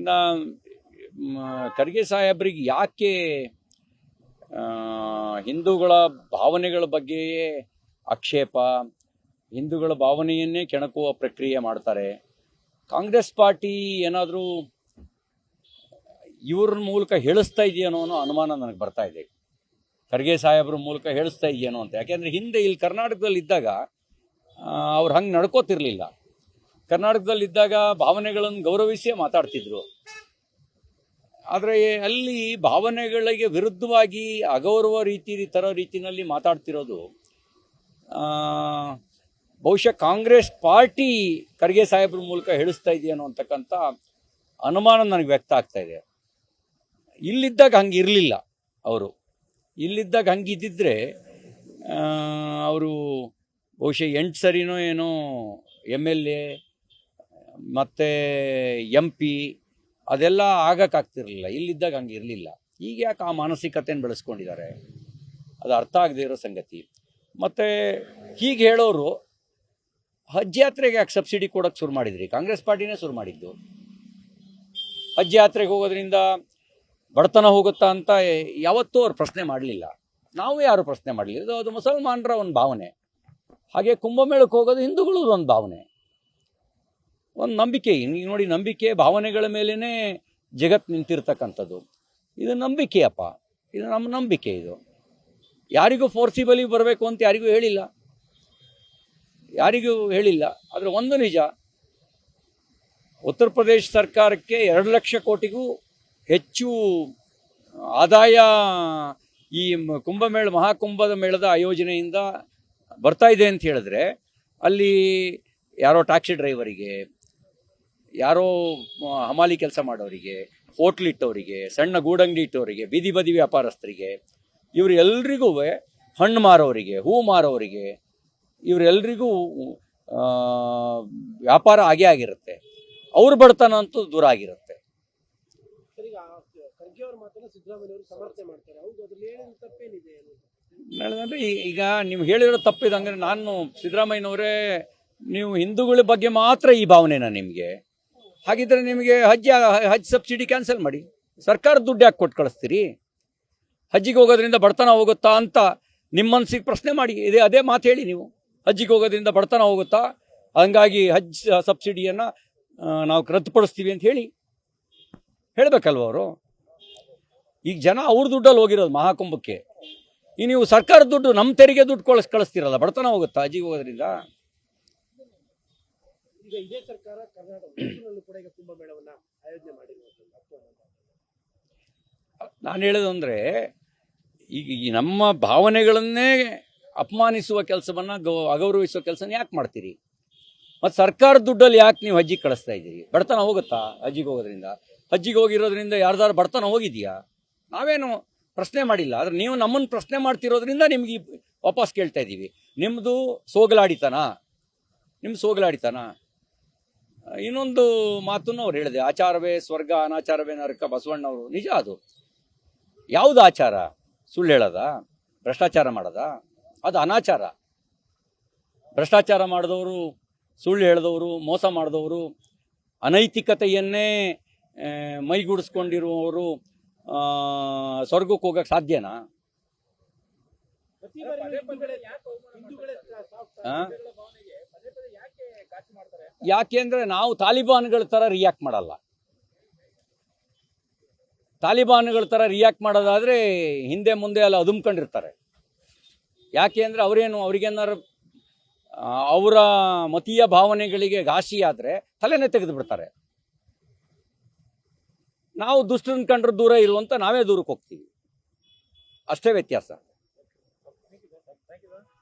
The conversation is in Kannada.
ಇನ್ನು ಖರ್ಗೆ ಸಾಹೇಬ್ರಿಗೆ ಯಾಕೆ ಹಿಂದೂಗಳ ಭಾವನೆಗಳ ಬಗ್ಗೆಯೇ ಆಕ್ಷೇಪ, ಹಿಂದೂಗಳ ಭಾವನೆಯನ್ನೇ ಕೆಣಕುವ ಪ್ರಕ್ರಿಯೆ ಮಾಡ್ತಾರೆ? ಕಾಂಗ್ರೆಸ್ ಪಾರ್ಟಿ ಏನಾದರೂ ಇವ್ರ ಮೂಲಕ ಹೇಳಿಸ್ತಾ ಇದೆಯೇನೋ ಅನ್ನೋ ಅನುಮಾನ ನನಗೆ ಬರ್ತಾ ಇದೆ. ಖರ್ಗೆ ಸಾಹೇಬ್ರ ಮೂಲಕ ಹೇಳಿಸ್ತಾ ಇದೆಯೇನೋ ಅಂತ. ಯಾಕೆಂದರೆ ಹಿಂದೆ ಇಲ್ಲಿ ಕರ್ನಾಟಕದಲ್ಲಿ ಇದ್ದಾಗ ಅವ್ರು ಹಂಗೆ ನಡ್ಕೋತಿರ್ಲಿಲ್ಲ. ಕರ್ನಾಟಕದಲ್ಲಿ ಇದ್ದಾಗ ಭಾವನೆಗಳನ್ನು ಗೌರವಿಸಿಯೇ ಮಾತಾಡ್ತಿದ್ರು. ಆದರೆ ಅಲ್ಲಿ ಭಾವನೆಗಳಿಗೆ ವಿರುದ್ಧವಾಗಿ ಅಗೌರವ ರೀತಿ ತರೋ ರೀತಿಯಲ್ಲಿ ಮಾತಾಡ್ತಿರೋದು ಬಹುಶಃ ಕಾಂಗ್ರೆಸ್ ಪಾರ್ಟಿ ಖರ್ಗೆ ಸಾಹೇಬ್ರ ಮೂಲಕ ಹೇಳಿಸ್ತಾ ಇದೆಯೇನೋ ಅಂತಕ್ಕಂಥ ಅನುಮಾನ ನನಗೆ ವ್ಯಕ್ತ ಆಗ್ತಾ ಇದೆ. ಇಲ್ಲಿದ್ದಾಗ ಹಂಗೆ ಇರಲಿಲ್ಲ ಅವರು. ಇಲ್ಲಿದ್ದಾಗ ಹಂಗಿದ್ದಿದ್ರೆ ಅವರು ಬಹುಶಃ ಎಂಟು ಸರಿನೋ ಏನೋ ಎಂ ಎಲ್ ಎ ಮತ್ತು ಎಂ ಪಿ ಅದೆಲ್ಲ ಆಗಕ್ಕಾಗ್ತಿರ್ಲಿಲ್ಲ ಇಲ್ಲಿದ್ದಾಗ ಹಂಗೆ ಇರಲಿಲ್ಲ. ಈಗ ಯಾಕೆ ಆ ಮಾನಸಿಕತೆಯನ್ನು ಬೆಳೆಸ್ಕೊಂಡಿದ್ದಾರೆ? ಅದು ಅರ್ಥ ಆಗದೆ ಇರೋ ಸಂಗತಿ. ಮತ್ತು ಹೀಗೆ ಹೇಳೋರು ಹಜ್ ಯಾತ್ರೆಗೆ ಯಾಕೆ ಸಬ್ಸಿಡಿ ಕೊಡೋಕ್ಕೆ ಶುರು ಮಾಡಿದ್ರಿ? ಕಾಂಗ್ರೆಸ್ ಪಾರ್ಟಿನೇ ಶುರು ಮಾಡಿದ್ದು. ಹಜ್ ಯಾತ್ರೆಗೆ ಹೋಗೋದ್ರಿಂದ ಬಡತನ ಹೋಗುತ್ತಾ ಅಂತ ಯಾವತ್ತೂ ಅವ್ರು ಪ್ರಶ್ನೆ ಮಾಡಲಿಲ್ಲ. ನಾವು ಯಾರು ಪ್ರಶ್ನೆ ಮಾಡಲಿಲ್ಲ? ಅದು ಅದು ಮುಸಲ್ಮಾನರ ಒಂದು ಭಾವನೆ. ಹಾಗೆ ಕುಂಭಮೇಳಕ್ಕೆ ಹೋಗೋದು ಹಿಂದೂಗಳದೊಂದು ಭಾವನೆ. ಒಂದು ನಂಬಿಕೆ. ಈಗ ನೋಡಿ ನಂಬಿಕೆ ಭಾವನೆಗಳ ಮೇಲೇ ಜಗತ್ತು ನಿಂತಿರ್ತಕ್ಕಂಥದ್ದು. ಇದು ನಂಬಿಕೆಯಪ್ಪ. ಇದು ನಮ್ಮ ನಂಬಿಕೆ ಇದು. ಯಾರಿಗೂ ಫೋರ್ಸಿಬಲಿ ಬರಬೇಕು ಅಂತ ಯಾರಿಗೂ ಹೇಳಿಲ್ಲ. ಯಾರಿಗೂ ಹೇಳಿಲ್ಲ. ಆದರೆ ಒಂದು ನಿಜ. ಉತ್ತರ ಪ್ರದೇಶ ಸರ್ಕಾರಕ್ಕೆ ಎರಡು ಲಕ್ಷ ಕೋಟಿಗೂ ಹೆಚ್ಚು ಆದಾಯ ಈ ಕುಂಭಮೇಳ, ಮಹಾಕುಂಭದ ಮೇಳದ ಆಯೋಜನೆಯಿಂದ ಬರ್ತಾ ಇದೆ ಅಂತ ಹೇಳಿದ್ರೆ ಅಲ್ಲಿ ಯಾರೋ ಟ್ಯಾಕ್ಸಿ ಡ್ರೈವರಿಗೆ ಯಾರೋ ಹಮಾಲಿ ಕೆಲಸ ಮಾಡೋರಿಗೆ ಹೋಟ್ಲ್ ಇಟ್ಟವರಿಗೆ ಸಣ್ಣ ಗೂಡಂಗಡಿ ಇಟ್ಟವರಿಗೆ ಬೀದಿ ಬದಿ ವ್ಯಾಪಾರಸ್ಥರಿಗೆ ಇವರೆಲ್ಲರಿಗೂ ಎಲ್ರಿಗೂ ಹಣ್ಣು ಮಾರೋರಿಗೆ ಹೂ ಮಾರೋರಿಗೆ ಇವರೆಲ್ರಿಗೂ ವ್ಯಾಪಾರ ಆಗೇ ಆಗಿರುತ್ತೆ. ಅವ್ರ ಬಡತನ ಅಂತೂ ದೂರ ಆಗಿರುತ್ತೆ. ಅಂದ್ರೆ ಈಗ ನೀವು ಹೇಳಿರೋ ತಪ್ಪಿದೆ ಹಂಗಾರೆ ನಾನು ಸಿದ್ದರಾಮಯ್ಯನವರೇ ನೀವು ಹಿಂದೂಗಳ ಬಗ್ಗೆ ಮಾತ್ರ ಈ ಭಾವನೆನಾ ನಿಮಗೆ? ಹಾಗಿದ್ರೆ ನಿಮಗೆ ಹಜ್ ಹಜ್ ಸಬ್ಸಿಡಿ ಕ್ಯಾನ್ಸಲ್ ಮಾಡಿ. ಸರ್ಕಾರ ದುಡ್ಡು ಯಾಕೆ ಕೊಟ್ಟು ಕಳಿಸ್ತೀರಿ? ಹಜ್ಜಿಗೆ ಹೋಗೋದ್ರಿಂದ ಬಡತನ ಹೋಗುತ್ತಾ ಅಂತ ನಿಮ್ಮ ಮನಸ್ಸಿಗೆ ಪ್ರಶ್ನೆ ಮಾಡಿ. ಇದೇ, ಅದೇ ಮಾತು ಹೇಳಿ ನೀವು. ಹಜ್ಜಿಗೆ ಹೋಗೋದ್ರಿಂದ ಬಡತನ ಹೋಗುತ್ತಾ? ಹಂಗಾಗಿ ಹಜ್ ಸಬ್ಸಿಡಿಯನ್ನು ನಾವು ರದ್ದುಪಡಿಸ್ತೀವಿ ಅಂತ ಹೇಳಿ ಹೇಳಬೇಕಲ್ವ ಅವರು? ಈಗ ಜನ ಅವ್ರ ದುಡ್ಡಲ್ಲಿ ಹೋಗಿರೋದು ಮಹಾಕುಂಭಕ್ಕೆ. ಈ ನೀವು ಸರ್ಕಾರದ ದುಡ್ಡು ನಮ್ಮ ತೆರಿಗೆ ದುಡ್ಡು ಕಳಿಸ್, ಕಳಿಸ್ತೀರಲ್ಲ, ಬಡತನ ಹೋಗುತ್ತಾ? ಅಜ್ಜಿಗೆ ಹೋಗೋದ್ರಿಂದ? ಈಗ ಇದೇ ಸರ್ಕಾರ ಕರ್ನಾಟಕ ಕೂಡ ಈಗ ಕುಂಭಮೇಳವನ್ನ ಆಯೋಜನೆ ಮಾಡಿರುವಂಥದ್ದು. ನಾನು ಹೇಳೋದಂದ್ರೆ, ಈಗ ಈ ನಮ್ಮ ಭಾವನೆಗಳನ್ನೇ ಅಪಮಾನಿಸುವ ಕೆಲಸವನ್ನ ಗೌ, ಅಗೌರವಿಸುವ ಕೆಲಸನ ಯಾಕೆ ಮಾಡ್ತೀರಿ? ಮತ್ತು ಸರ್ಕಾರದ ದುಡ್ಡಲ್ಲಿ ಯಾಕೆ ನೀವು ಹಜ್ಜಿಗೆ ಕಳಿಸ್ತಾ ಇದ್ದೀರಿ? ಬಡತನ ಹೋಗುತ್ತಾ ಹಜ್ಜಿಗೆ ಹೋಗೋದ್ರಿಂದ? ಹಜ್ಜಿಗೆ ಹೋಗಿರೋದ್ರಿಂದ ಯಾರ್ದಾರು ಬಡತನ ಹೋಗಿದೆಯಾ ನಾವೇನು ಪ್ರಶ್ನೆ ಮಾಡಿಲ್ಲ. ಆದರೆ ನೀವು ನಮ್ಮನ್ನು ಪ್ರಶ್ನೆ ಮಾಡ್ತಿರೋದ್ರಿಂದ ನಿಮ್ಗೆ ವಾಪಸ್ ಕೇಳ್ತಾ ಇದ್ದೀವಿ. ನಿಮ್ಮದು ಸೋಗಲಾಡಿತನ? ನಿಮ್ಮ ಸೋಗಲಾಡಿತನ? ಇನ್ನೊಂದು ಮಾತನ್ನು ಅವ್ರು ಹೇಳಿದೆ. ಆಚಾರವೇ ಸ್ವರ್ಗ ಅನಾಚಾರವೇ ನರಕ ಬಸವಣ್ಣವರು ನಿಜ ಅದು. ಯಾವುದು ಆಚಾರ? ಸುಳ್ಳು ಹೇಳದ? ಭ್ರಷ್ಟಾಚಾರ ಮಾಡದ? ಅದು ಅನಾಚಾರ. ಭ್ರಷ್ಟಾಚಾರ ಮಾಡಿದವರು ಸುಳ್ಳು ಹೇಳಿದವರು ಮೋಸ ಮಾಡಿದವರು ಅನೈತಿಕತೆಯನ್ನೇ ಮೈಗೂಡಿಸ್ಕೊಂಡಿರುವವರು ಸ್ವರ್ಗಕ್ಕೆ ಹೋಗಕ್ಕೆ ಸಾಧ್ಯನಾ ಪ್ರತಿ ಬಾರಿ ಹಿಂದೂಗಳೇ ಹಿಂದೂಗಳೇ ಸಾಫ್ಟ್ ಆ? ಯಾಕೆಂದ್ರೆ ನಾವು ತಾಲಿಬಾನ್ಗಳ ಥರ ರಿಯಾಕ್ಟ್ ಮಾಡಲ್ಲ. ತಾಲಿಬಾನ್ಗಳ ಥರ ರಿಯಾಕ್ಟ್ ಮಾಡೋದಾದ್ರೆ ಹಿಂದೆ ಮುಂದೆ ಅಲ್ಲಿ ಅದುಮ್ಕೊಂಡಿರ್ತಾರೆ. ಯಾಕೆ ಅಂದರೆ ಅವರೇನು ಅವ್ರಿಗೇನಾರು ಅವರ ಮತೀಯ ಭಾವನೆಗಳಿಗೆ ಘಾಸಿ ಆದರೆ ತಲೆನೇ ತೆಗೆದು ಬಿಡ್ತಾರೆ ನಾವು ದುಷ್ಟನ ಕಂಡ್ರೆ ದೂರ ಇಲ್ವಂತ ನಾವೇ ದೂರಕ್ಕೆ ಹೋಗ್ತೀವಿ. ಅಷ್ಟೇ ವ್ಯತ್ಯಾಸ.